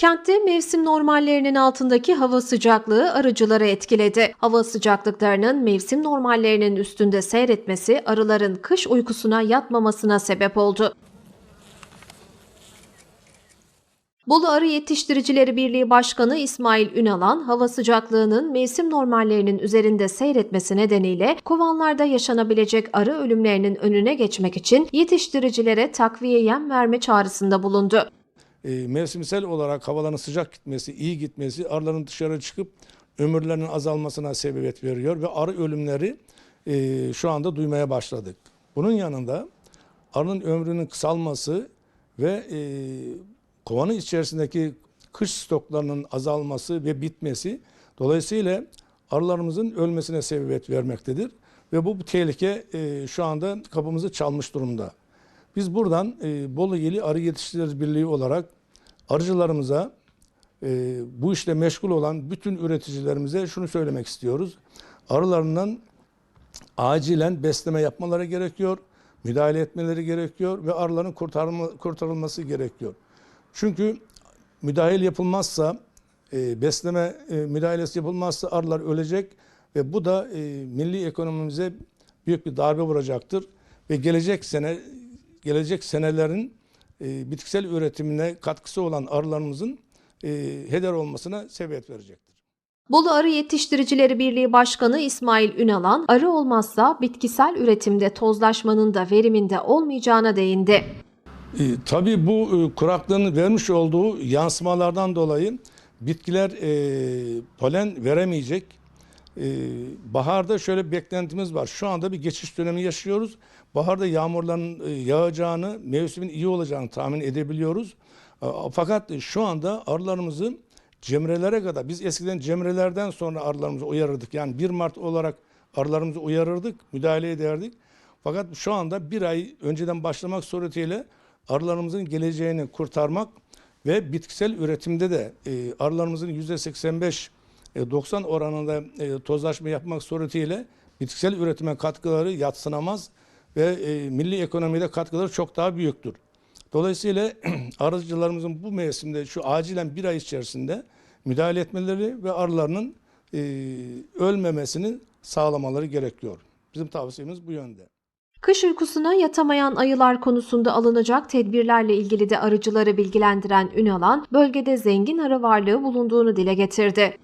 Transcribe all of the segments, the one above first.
Kentte mevsim normallerinin altındaki hava sıcaklığı arıcıları etkiledi. Hava sıcaklıklarının mevsim normallerinin üstünde seyretmesi arıların kış uykusuna yatmamasına sebep oldu. Bolu Arı Yetiştiricileri Birliği Başkanı İsmail Ünalan, hava sıcaklığının mevsim normallerinin üzerinde seyretmesi nedeniyle kovanlarda yaşanabilecek arı ölümlerinin önüne geçmek için yetiştiricilere takviye yem verme çağrısında bulundu. E, mevsimsel olarak havaların sıcak gitmesi, iyi gitmesi arıların dışarı çıkıp ömürlerinin azalmasına sebebiyet veriyor ve arı ölümleri e, şu anda duymaya başladık. Bunun yanında arının ömrünün kısalması ve e, kovanın içerisindeki kış stoklarının azalması ve bitmesi dolayısıyla arılarımızın ölmesine sebebiyet vermektedir. Ve bu, bu tehlike e, şu anda kapımızı çalmış durumda. Biz buradan e, Bolu Yeli Arı Yetiştiricileri Birliği olarak arıcılarımıza e, bu işle meşgul olan bütün üreticilerimize şunu söylemek istiyoruz. Arılarından acilen besleme yapmaları gerekiyor, müdahale etmeleri gerekiyor ve arıların kurtarılma, kurtarılması gerekiyor. Çünkü müdahale yapılmazsa, e, besleme e, müdahalesi yapılmazsa arılar ölecek ve bu da e, milli ekonomimize büyük bir darbe vuracaktır ve gelecek sene gelecek senelerin e, bitkisel üretimine katkısı olan arılarımızın e, heder olmasına sebebiyet verecektir. Bolu Arı Yetiştiricileri Birliği Başkanı İsmail Ünalan, arı olmazsa bitkisel üretimde tozlaşmanın da veriminde olmayacağına değindi. E, tabii bu e, kuraklığın vermiş olduğu yansımalardan dolayı bitkiler e, polen veremeyecek. E, baharda şöyle bir beklentimiz var. Şu anda bir geçiş dönemi yaşıyoruz. Baharda yağmurların e, yağacağını, mevsimin iyi olacağını tahmin edebiliyoruz. E, fakat şu anda arılarımızı cemrelere kadar, biz eskiden cemrelerden sonra arılarımızı uyarırdık. Yani 1 Mart olarak arılarımızı uyarırdık, müdahale ederdik. Fakat şu anda bir ay önceden başlamak suretiyle arılarımızın geleceğini kurtarmak ve bitkisel üretimde de e, arılarımızın yüzde 85 e, 90 oranında e, tozlaşma yapmak suretiyle bitkisel üretime katkıları yatsınamaz ve e, milli ekonomide katkıları çok daha büyüktür. Dolayısıyla arıcılarımızın bu mevsimde şu acilen bir ay içerisinde müdahale etmeleri ve arılarının e, ölmemesini sağlamaları gerekiyor. Bizim tavsiyemiz bu yönde. Kış uykusuna yatamayan ayılar konusunda alınacak tedbirlerle ilgili de arıcıları bilgilendiren Ünalan, bölgede zengin arı varlığı bulunduğunu dile getirdi.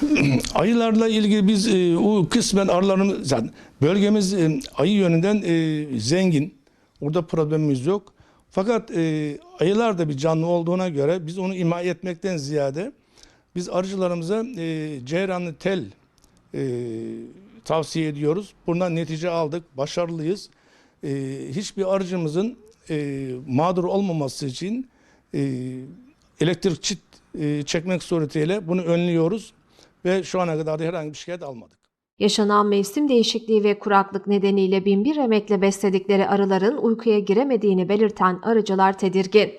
Ayılarla ilgili biz e, o kısmen arılarımız zaten bölgemiz e, ayı yönünden e, zengin. Orada problemimiz yok. Fakat e, ayılar da bir canlı olduğuna göre biz onu ima etmekten ziyade biz arıcılarımıza e, ceyranlı tel e, tavsiye ediyoruz. Bundan netice aldık. Başarılıyız. E, hiçbir arıcımızın e, mağdur olmaması için e, elektrik çit e, çekmek suretiyle bunu önlüyoruz ve şu ana kadar da herhangi bir şikayet almadık. Yaşanan mevsim değişikliği ve kuraklık nedeniyle binbir emekle besledikleri arıların uykuya giremediğini belirten arıcılar tedirgin.